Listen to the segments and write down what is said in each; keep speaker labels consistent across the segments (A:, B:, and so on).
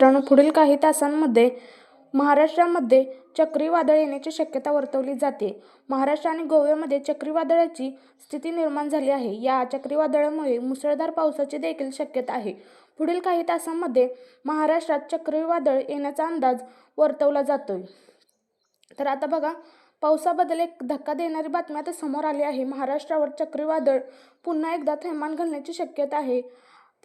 A: मित्रांनो पुढील काही तासांमध्ये महाराष्ट्रामध्ये चक्रीवादळ येण्याची शक्यता वर्तवली जाते. महाराष्ट्र आणि गोव्यामध्ये चक्रीवादळाची स्थिती निर्माण झाली आहे. या चक्रीवादळामुळे मुसळधार पावसाची देखील शक्यता आहे. पुढील काही तासांमध्ये महाराष्ट्रात चक्रीवादळ येण्याचा अंदाज वर्तवला जातोय. तर आता बघा पावसाबद्दल एक धक्का देणारी बातमी आता समोर आली आहे. महाराष्ट्रावर चक्रीवादळ पुन्हा एकदा थैमान घालण्याची शक्यता आहे.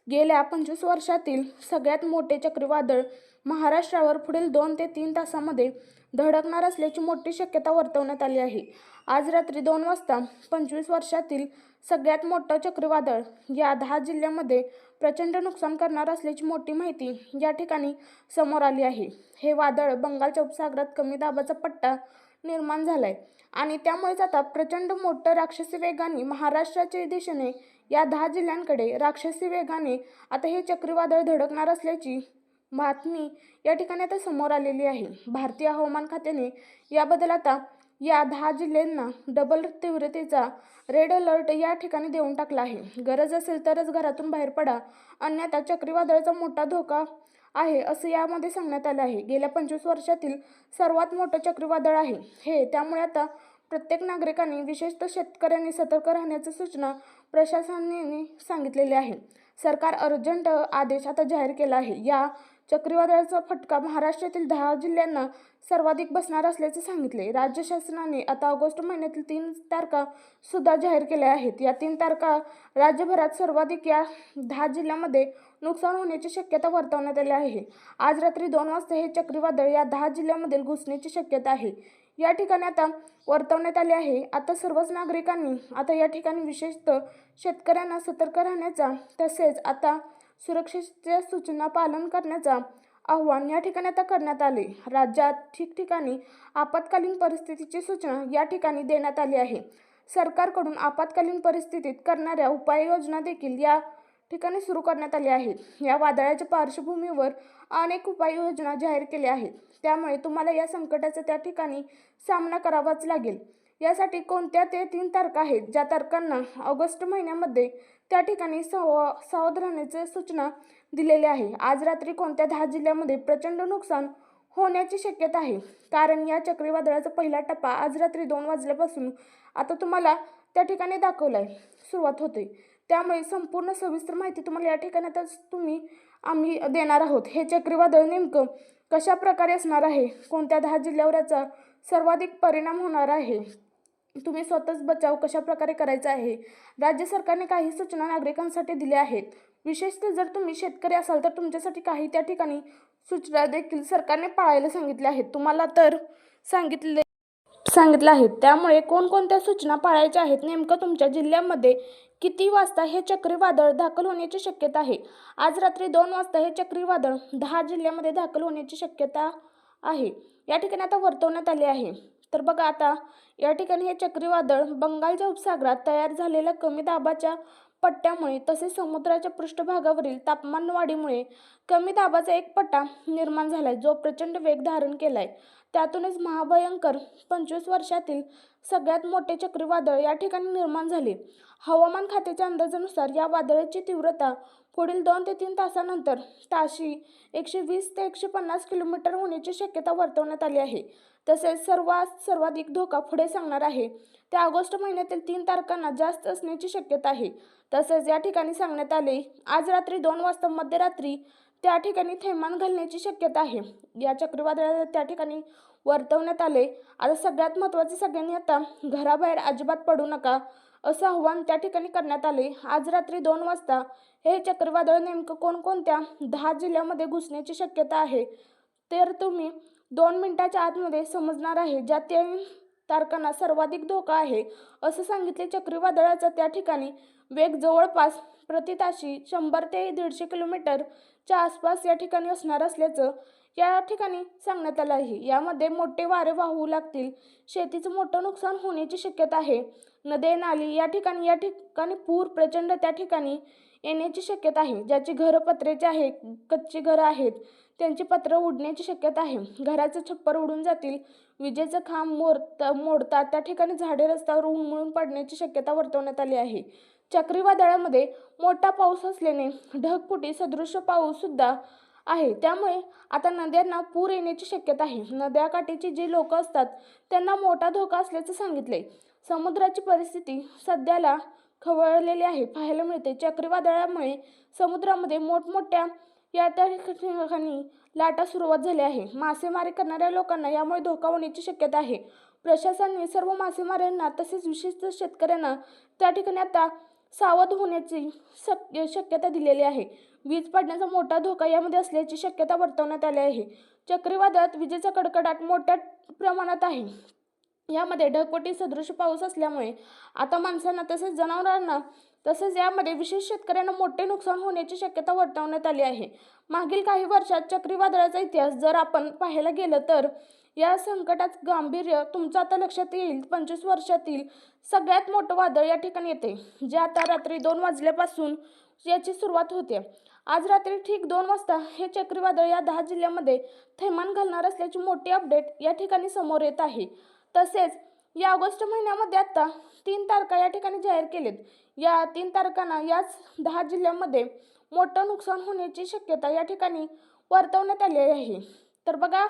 A: गेल्या पंचवीस वर्षातील सगळ्यात मोठे चक्रीवादळ महाराष्ट्रावर पुढील दोन ते तीन तासामध्ये धडकणार असल्याची मोठी शक्यता वर्तवण्यात आली आहे. आज रात्री दोन वाजता पंचवीस वर्षातील सगळ्यात मोठं चक्रीवादळ या दहा जिल्ह्यामध्ये प्रचंड नुकसान करणार असल्याची मोठी माहिती या ठिकाणी समोर आली आहे. हे वादळ बंगालच्या उपसागरात कमी दाबाचा पट्टा निर्माण झाला आहे आणि त्यामुळेच आता प्रचंड मोठं राक्षसी वेगाने महाराष्ट्राच्या दिशेने या दहा जिल्ह्यांकडे राक्षसी वेगाने आता हे चक्रीवादळ धडकणार असल्याची बातमी या ठिकाणी आता समोर आलेली आहे. भारतीय हवामान खात्याने याबद्दल आता या दहा जिल्ह्यांना डबल तीव्रतेचा रेड अलर्ट या ठिकाणी देऊन टाकला आहे. गरज असेल तरच घरातून बाहेर पडा अन्यथा चक्रीवादळाचा मोठा धोका आहे असं यामध्ये सांगण्यात आलं आहे. गेल्या पंचवीस वर्षातील सर्वात मोठं चक्रीवादळ आहे. हे त्यामुळे आता प्रत्येक नागरिकांनी विशेषतः शेतकऱ्यांनी सतर्क राहण्याची सूचना प्रशासनाने सांगितलेले आहे. सरकार अर्जंट आदेश आता जाहीर केला आहे. या चक्रीवादळाचा फटका महाराष्ट्रातील दहा जिल्ह्यांना सर्वाधिक बसणार असल्याचे सांगितले. राज्य शासनाने आता ऑगस्ट महिन्यातील तीन तारखा सुद्धा जाहीर केल्या आहेत. या तीन तारखा राज्यभरात सर्वाधिक या दहा जिल्ह्यामध्ये नुकसान होण्याची शक्यता वर्तवण्यात आली आहे. आज रात्री दोन वाजता हे चक्रीवादळ या दहा जिल्ह्यामधील घुसण्याची शक्यता आहे. या ठिकाणी आता वर्तवण्यात आले आहे. आता सर्वच नागरिकांनी आता या ठिकाणी विशेषतः शेतकऱ्यांना सतर्क राहण्याचा तसेच आता सुरक्षेच्या सूचना पालन करण्याचा आव्हान या ठिकाणी आता करण्यात आले. राज्यात ठिकठिकाणी आपत्कालीन परिस्थितीची सूचना या ठिकाणी देण्यात आली आहे. सरकारकडून आपत्कालीन परिस्थितीत करणाऱ्या उपाययोजना देखील या ठिकाणी सुरू करण्यात आली आहेत. या वादळाच्या पार्श्वभूमीवर अनेक उपाययोजना जाहीर केल्या आहेत. त्यामुळे तुम्हाला या संकटाचा त्या ठिकाणी सामना करावाच लागेल. यासाठी कोणत्या ते तीन तारखा आहेत? ज्या तारखांना ऑगस्ट महिन्यामध्ये त्या ठिकाणी सव सावध राहण्याचे सूचना दिलेली आहे. आज रात्री कोणत्या दहा जिल्ह्यामध्ये प्रचंड नुकसान होण्याची शक्यता आहे? कारण या चक्रीवादळाचा पहिला टप्पा आज रात्री दोन वाजल्यापासून आता तुम्हाला त्या ठिकाणी दाखवला आहे सुरुवात होते. त्यामुळे संपूर्ण सविस्तर माहिती तुम्हाला या ठिकाणातच तुम्ही आम्ही देणार आहोत. हे चक्रीवादळ नेमकं कशा प्रकारे असणार आहे? कोणत्या दहा जिल्ह्यावर याचा सर्वाधिक परिणाम होणार आहे? तुम्ही स्वतःच बचाव कशा प्रकारे करायचा आहे? राज्य सरकारने काही सूचना नागरिकांसाठी दिल्या आहेत. विशेषतः जर तुम्ही शेतकरी असाल तर तुमच्यासाठी काही त्या ठिकाणी सूचना देखील सरकारने पाळायला सांगितल्या आहेत. तुम्हाला तर सांगितले सांगितलं आहे. त्यामुळे कोणकोणत्या सूचना पाळायच्या आहेत? नेमकं तुमच्या जिल्ह्यामध्ये किती वाजता हे चक्रीवादळ दाखल होण्याची शक्यता आहे? आज रात्री दोन वाजता हे चक्रीवादळ दहा जिल्ह्यामध्ये दाखल होण्याची शक्यता आहे. या ठिकाणी आता वर्तवण्यात आले आहे. तर बघा आता या ठिकाणी हे चक्रीवादळ बंगालच्या उपसागरात तयार झालेल्या कमी दाबाच्या पट्ट्यामुळे तसेच समुद्राच्या पृष्ठभागावरील तापमान वाढीमुळे कमी दाबाचा एक पट्टा निर्माण झाला आहे जो प्रचंड वेग धारण केला आहे त्यातूनच महाभयंकर पंचवीस वर्षातील सगळ्यात मोठे चक्रीवादळ या ठिकाणी निर्माण झाले. हवामान खात्याच्या अंदाजानुसार या वादळाची तीव्रता पुढील दोन ते तीन तासानंतर ताशी एकशे वीस ते एकशे पन्नास किलोमीटर होण्याची शक्यता वर्तवण्यात आली आहे. तसेच सर्वात सर्वाधिक धोका पुढे सांगणार आहे. त्या ऑगस्ट महिन्यातील तीन तारखांना जास्त असण्याची शक्यता आहे. तसेच या ठिकाणी सांगण्यात आले आज रात्री दोन वाजता मध्यरात्री त्या ठिकाणी थैमान घालण्याची शक्यता आहे. या चक्रीवादळाला त्या ठिकाणी वर्तवण्यात आले. आता सगळ्यात महत्त्वाचे सगळ्यांनी आता घराबाहेर अजिबात पडू नका असं आव्हान त्या ठिकाणी करण्यात आले. आज रात्री दोन वाजता हे चक्रीवादळ नेमकं कोणकोणत्या दहा जिल्ह्यामध्ये घुसण्याची शक्यता आहे तर तुम्ही दोन मिनिटाच्या आतमध्ये समजणार आहे. ज्या ते तारखांना सर्वाधिक धोका आहे असं सांगितले चक्रीवादळाचा त्या ठिकाणी वेग जवळपास प्रति ताशी शंभर ते दीडशे किलोमीटर च्या आसपास या ठिकाणी असणार असल्याचं या ठिकाणी सांगण्यात आलं आहे. यामध्ये मोठे वारे वाहू लागतील. शेतीचं मोठं नुकसान होण्याची शक्यता आहे. नदे नाली या ठिकाणी या ठिकाणी पूर प्रचंड त्या ठिकाणी येण्याची शक्यता आहे. ज्याची घरं पत्र्याची आहे कच्ची घरं आहेत त्यांची पत्र उडण्याची शक्यता आहे. घराचं छप्पर उडून जातील. विजेचं खांब मोडत मोडतात त्या ठिकाणी झाडे रस्त्यावर उमळून पडण्याची शक्यता वर्तवण्यात आली आहे. चक्रीवादळामध्ये मोठा पाऊस असल्याने ढगफुटी सदृश पाऊससुद्धा आहे. त्यामुळे आता नद्यांना पूर येण्याची शक्यता आहे. नद्याकाठीची जी लोक असतात त्यांना मोठा धोका असल्याचं सांगितले समुद्राची परिस्थिती सध्याला खवळलेली आहे. पाहायला मिळते चक्रीवादळामुळे समुद्रामध्ये मोठमोठ्या या त्या ठिकाणी लाटा सुरुवात झाली आहे. मासेमारी करणाऱ्या लोकांना यामुळे धोका होण्याची शक्यता आहे. प्रशासनाने सर्व मासेमाऱ्यांना तसेच विशिष्ट शेतकऱ्यांना त्या ठिकाणी आता सावध होण्याची शक शक्यता दिलेली आहे. वीज पडण्याचा मोठा धोका यामध्ये असल्याची शक्यता वर्तवण्यात आली आहे. चक्रीवादळात विजेचा कडकडाट मोठ्या प्रमाणात आहे. यामध्ये ढगपटी सदृश पाऊस असल्यामुळे आता माणसांना तसेच जनावरांना तसेच यामध्ये विशेष शेतकऱ्यांना मोठे नुकसान होण्याची शक्यता वर्तवण्यात आली आहे. मागील काही वर्षात चक्रीवादळाचा इतिहास जर आपण पाहायला गेलं तर या संकटात गांभीर्य तुमचं आता लक्षात येईल. पंचवीस वर्षातील सगळ्यात मोठं वादळ या ठिकाणी येते जे आता रात्री दोन वाजल्यापासून याची सुरुवात होते. आज रात्री ठीक दोन वाजता हे चक्रीवादळ या दहा जिल्ह्यामध्ये थैमान घालणार असल्याची मोठी अपडेट या ठिकाणी समोर येत आहे. तसेच या ऑगस्ट महिन्यामध्ये आता तीन तारखा या ठिकाणी जाहीर केलेत. या तीन तारखांना याच दहा जिल्ह्यांमध्ये मोठं नुकसान होण्याची शक्यता या ठिकाणी वर्तवण्यात आलेली आहे. तर बघा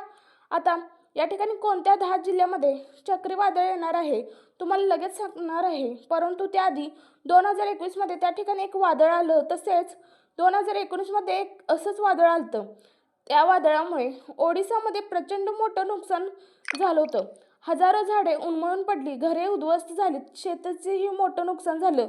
A: आता या ठिकाणी कोणत्या दहा जिल्ह्यामध्ये चक्रीवादळ येणार आहे तुम्हाला लगेच सांगणार आहे. परंतु त्याआधी दोन हजार एकवीसमध्ये त्या ठिकाणी एक वादळ आलं तसेच दोन हजार एकोणीसमध्ये एक असंच वादळ आलं त्या वादळामुळे ओडिसामध्ये प्रचंड मोठं नुकसान झालं होतं. हजारो झाडे उन्मळून पडली घरे उद्ध्वस्त झाली शेताचेही मोठं नुकसान झालं.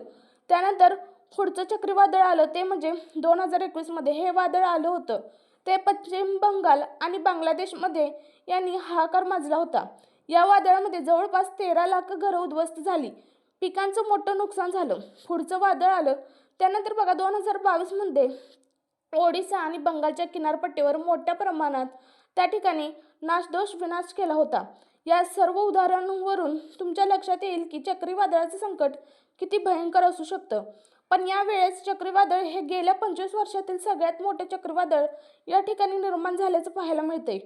A: त्यानंतर पुढचं चक्रीवादळ आलं ते म्हणजे दोन हजार एकवीसमध्ये हे वादळ आलं होतं. ते पश्चिम बंगाल आणि बांगलादेशमध्ये यांनी हाहाकार माजला होता. या वादळामध्ये जवळपास तेरा लाख घरं उद्ध्वस्त झाली. पिकांचं मोठं नुकसान झालं. पुढचं वादळ आलं. त्यानंतर बघा दोन हजार बावीसमध्ये ओडिसा आणि बंगालच्या किनारपट्टीवर मोठ्या प्रमाणात त्या ठिकाणी नाशदोष विनाश केला होता. या सर्व उदाहरणांवरून तुमच्या लक्षात येईल की चक्रीवादळाचं संकट किती भयंकर असू शकतं. पण यावेळेस चक्रीवादळ हे गेल्या पंचवीस वर्षातील सगळ्यात मोठे चक्रीवादळ या ठिकाणी निर्माण झाल्याचं पाहायला मिळते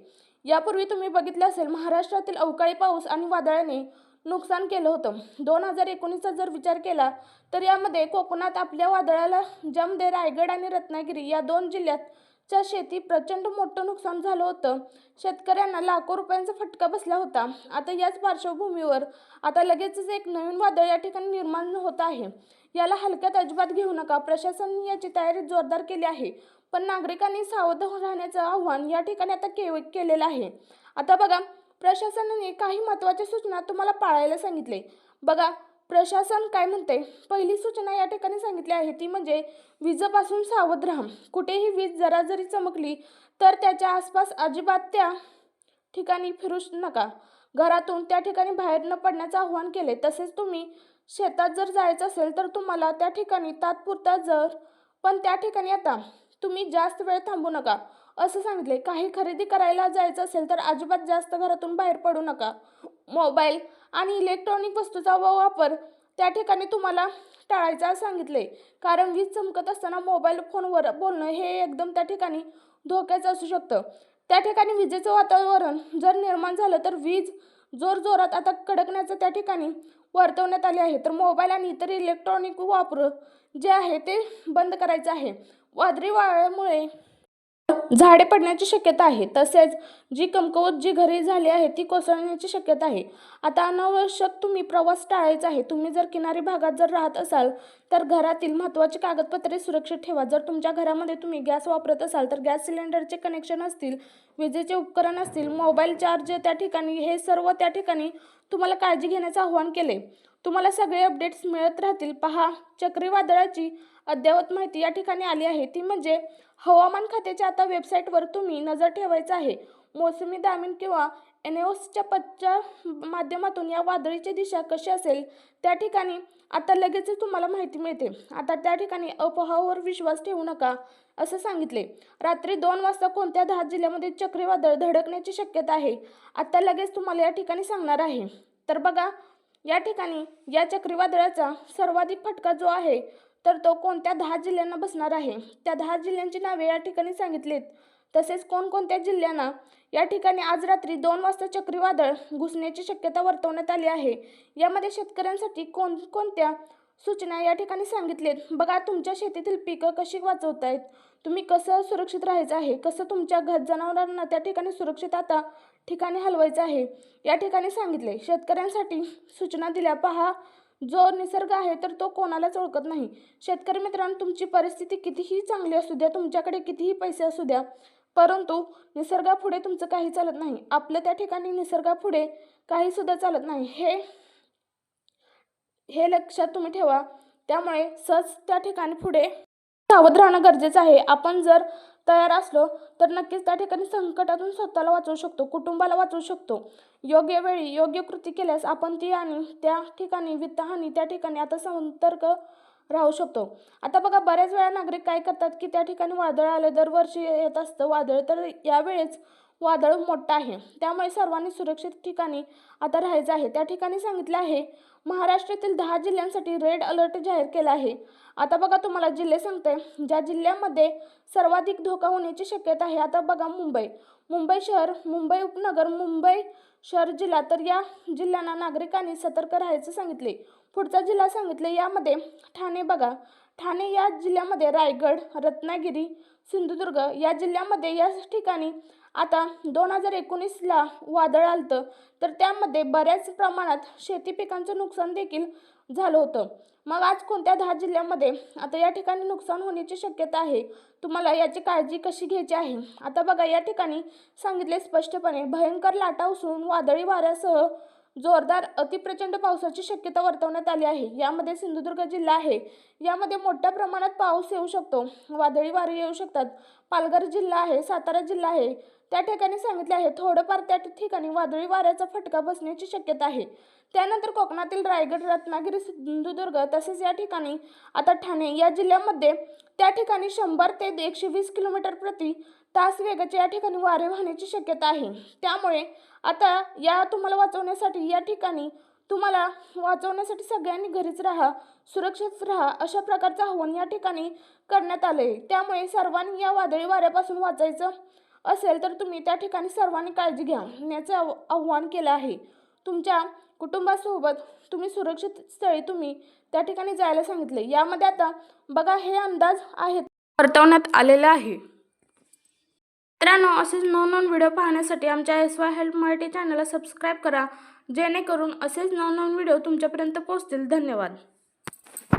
A: यापूर्वी तुम्ही बघितलं असेल महाराष्ट्रातील अवकाळी पाऊस आणि वादळाने नुकसान केलं होतं. दोन हजार एकोणीसचा जर विचार केला तर यामध्ये कोकणात आपल्या वादळाला ज्यामध्ये रायगड आणि रत्नागिरी या दोन जिल्ह्यात च्या शेती प्रचंड मोठं नुकसान झालं होतं. शेतकऱ्यांना लाखो रुपयांचा फटका बसला होता. आता याच पार्श्वभूमीवर आता लगेचच एक नवीन वादळ या ठिकाणी निर्माण होत आहे. याला हलक्यात अजिबात घेऊ नका. प्रशासनाने याची तयारी जोरदार केली आहे. पण नागरिकांनी सावध राहण्याचं आव्हान या ठिकाणी आता के केलेलं आहे. आता बघा प्रशासनाने काही महत्त्वाच्या सूचना तुम्हाला पाळायला सांगितले. बघा प्रशासन काय म्हणते पहिली सूचना या ठिकाणी सांगितली आहे. ती म्हणजे विजेपासून सावध राहा. कुठेही वीज जरा जरी चमकली तर त्याच्या आसपास अजिबात त्या ठिकाणी फिरूच नका. घरातून त्या ठिकाणी बाहेर न पडण्याचं आव्हान केले तसेच तुम्ही शेतात जर जायचं असेल तर तुम्हाला त्या ठिकाणी तात्पुरता जर पण त्या ठिकाणी आता तुम्ही जास्त वेळ थांबू नका. असं सांगितले काही खरेदी करायला जायचं असेल तर अजिबात जास्त घरातून बाहेर पडू नका. मोबाईल आणि इलेक्ट्रॉनिक वस्तूचा वापर त्या ठिकाणी तुम्हाला टाळायचा सांगितले कारण वीज चमकत असताना मोबाईल फोनवर बोलणं हे एकदम त्या ठिकाणी धोक्याचं असू शकतं. त्या ठिकाणी विजेचं वातावरण जर निर्माण झालं तर वीज जोरजोरात आता कडकण्याचं त्या ठिकाणी वर्तवण्यात आले आहे. तर मोबाईल आणि इतर इलेक्ट्रॉनिक वापर जे आहे ते बंद करायचं आहे. वादळी वाऱ्यामुळे झाडे पडण्याची शक्यता आहे. तसेच जी कमकुवत जी घरे झाली आहे ती कोसळण्याची शक्यता आहे. आता अनावश्यक तुम्ही प्रवास टाळायचा आहे. तुम्ही जर किनारी भागात जर राहत असाल तर घरातील महत्त्वाची कागदपत्रे सुरक्षित ठेवा. जर तुमच्या घरामध्ये तुम्ही गॅस वापरत असाल तर गॅस सिलेंडरचे कनेक्शन असतील विजेचे उपकरण असतील मोबाईल चार्ज त्या ठिकाणी हे सर्व त्या ठिकाणी तुम्हाला काळजी घेण्याचं आव्हान केले तुम्हाला सगळे अपडेट्स मिळत राहतील. पहा चक्रीवादळाची अद्ययावत माहिती या ठिकाणी आली आहे. ती म्हणजे हवामान खात्याच्या आता वेबसाईटवर तुम्ही नजर ठेवायचं आहे. मोसमी दामीन किंवा एनओसच्या पदच्या माध्यमातून या वादळीची दिशा कशी असेल त्या ठिकाणी आता लगेचच तुम्हाला माहिती मिळते. आता त्या ठिकाणी अफवावर विश्वास ठेवू नका असं सांगितले. रात्री दोन वाजता कोणत्या दहा जिल्ह्यामध्ये चक्रीवादळ धडकण्याची शक्यता आहे आता लगेच तुम्हाला या ठिकाणी सांगणार आहे. तर बघा या ठिकाणी या चक्रीवादळाचा सर्वाधिक फटका जो आहे तर तो कोणत्या दहा जिल्ह्यांना बसणार आहे? त्या दहा जिल्ह्यांची नावे या ठिकाणी सांगितलीत. तसेच कोणकोणत्या जिल्ह्यांना? या ठिकाणी आज रात्री दोन वाजता चक्रीवादळ घुसण्याची शक्यता वर्तवण्यात आली आहे. यामध्ये शेतकऱ्यांसाठी कोणकोणत्या सूचना या ठिकाणी सांगितलेत? बघा तुमच्या शेतीतील पिकं कशी वाचवतायत? तुम्ही कसं सुरक्षित राहायचं आहे? कसं तुमच्या घर जनावरांना त्या ठिकाणी सुरक्षित आता ठिकाणी हलवायचं आहे? या ठिकाणी सांगितले. शेतकऱ्यांसाठी सूचना दिल्या. पहा जो निसर्ग आहे तर तो कोणालाच ओळखत नाही. शेतकरी मित्रांनो तुमची परिस्थिती कितीही चांगली असू द्या तुमच्याकडे कितीही पैसे असू द्या परंतु निसर्गापुढे तुमचं काही चालत नाही. आपलं त्या ठिकाणी निसर्गापुढे काही सुद्धा चालत नाही. हे हे लक्षात तुम्ही ठेवा. त्यामुळे सहज त्या ठिकाणी पुढे सावध राहणं गरजेचं आहे. आपण जर तयार असलो तर नक्कीच त्या ठिकाणी संकटातून स्वतःला वाचवू शकतो कुटुंबाला वाचवू शकतो. योग्य वेळी योग्य कृती केल्यास आपण ती आणि त्या ठिकाणी वित्तहानी त्या ठिकाणी आता संतर्क राहू शकतो. आता बघा बऱ्याच वेळा नागरिक काय करतात की त्या ठिकाणी वादळ आले दरवर्षी येत असतं वादळ तर यावेळेस वादळ मोठं आहे. त्यामुळे सर्वांनी सुरक्षित ठिकाणी आता राहायचं आहे. त्या ठिकाणी सांगितलं आहे महाराष्ट्रातील दहा जिल्ह्यांसाठी रेड अलर्ट जाहीर केला आहे. आता बघा तुम्हाला जिल्हे सांगते. ज्या जिल्ह्यामध्ये सर्वाधिक धोका होण्याची शक्यता आहे आता बघा मुंबई. मुंबई शहर मुंबई उपनगर मुंबई शहर जिल्हा. तर या जिल्ह्यांना नागरिकांनी सतर्क राहायचं सांगितले. पुढचा जिल्हा सांगितले यामध्ये ठाणे बघा. ठाणे या जिल्ह्यामध्ये रायगड रत्नागिरी सिंधुदुर्ग या जिल्ह्यामध्ये या ठिकाणी आता दोन हजार एकोणीसला वादळ आलतं तर त्यामध्ये बऱ्याच प्रमाणात शेती पिकांचं नुकसान देखील झालं होतं. मग आज कोणत्या दहा जिल्ह्यामध्ये आता या ठिकाणी नुकसान होण्याची शक्यता आहे? तुम्हाला याची काळजी कशी घ्यायची आहे? आता बघा या ठिकाणी सांगितले स्पष्टपणे भयंकर लाटा उसळून वादळी वाऱ्यासह जोरदार अतिप्रचंड पावसाची शक्यता वर्तवण्यात आली आहे. यामध्ये सिंधुदुर्ग जिल्हा आहे. यामध्ये मोठ्या प्रमाणात पाऊस येऊ शकतो. वादळी वारे येऊ शकतात. पालघर जिल्हा आहे सातारा जिल्हा आहे. त्या ठिकाणी सांगितले आहे थोडंफार त्या ठिकाणी वादळी वाऱ्याचा फटका बसण्याची शक्यता आहे. त्यानंतर कोकणातील रायगड रत्नागिरी सिंधुदुर्ग तसेच या ठिकाणी आता ठाणे या जिल्ह्यामध्ये त्या ठिकाणी शंभर ते एकशे वीस किलोमीटर प्रति तास वेगाचे या ठिकाणी वारे वाहण्याची शक्यता आहे. त्यामुळे आता या तुम्हाला वाचवण्यासाठी या ठिकाणी तुम्हाला वाचवण्यासाठी सगळ्यांनी घरीच राहा सुरक्षित राहा अशा प्रकारचं आव्हान या ठिकाणी करण्यात आलं आहे त्यामुळे सर्वांनी या वादळी वाऱ्यापासून वाचायचं असेल तर तुम्ही त्या ठिकाणी सर्वांनी काळजी घ्या. याचं आव आव्हान केलं आहे. तुमच्या कुटुंबासोबत तुम्ही सुरक्षित स्थळी तुम्ही त्या ठिकाणी जायला सांगितले. यामध्ये आता बघा हे अंदाज आहेत. वर्तवण्यात आलेले आहे. मित्रांनो असेच नवनवीन व्हिडिओ पाहण्यासाठी आमच्या एस वाय हेल्प मराठी चॅनलला सबस्क्राईब करा. जेणेकरून असेच नवनवीन व्हिडिओ तुमच्यापर्यंत पोहोचतील. धन्यवाद.